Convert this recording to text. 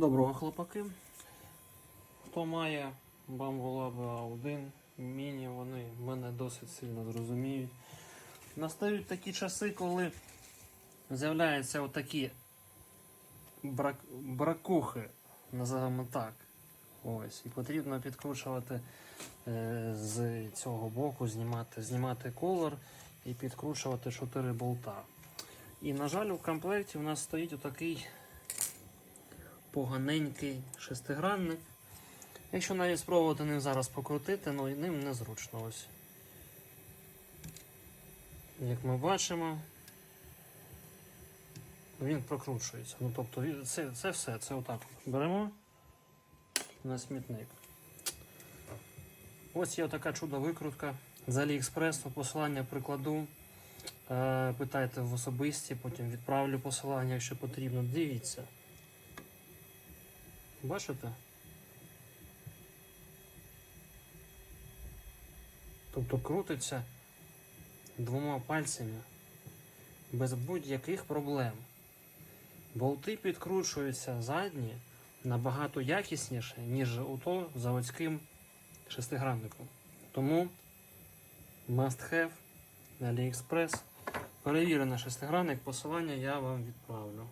Доброго хлопаки. Хто має Bambu 1 міні, вони мене досить сильно зрозуміють. Настають такі часи, коли з'являються отакі брак... бракухи, називаємо так. Ось. І потрібно підкручувати е, з цього боку, знімати, знімати колор і підкручувати 4 болта. І, на жаль, у комплекті у нас стоїть отакий поганенький шестигранник. Якщо навіть спробувати ним зараз покрутити, ну і ним незручно ось. Як ми бачимо, він прокручується. Ну тобто це, це все, це отак. Беремо на смітник. Ось є така чудо викрутка з Aliexpress, посилання прикладу. Е, Питайте в особисті, потім відправлю посилання, якщо потрібно. Дивіться. Бачите? Тобто крутиться двома пальцями без будь-яких проблем. Болти підкручуються задні набагато якісніше, ніж ото заводським шестигранником. Тому must have на AliExpress. Перевірений шестигранник, посилання я вам відправлю.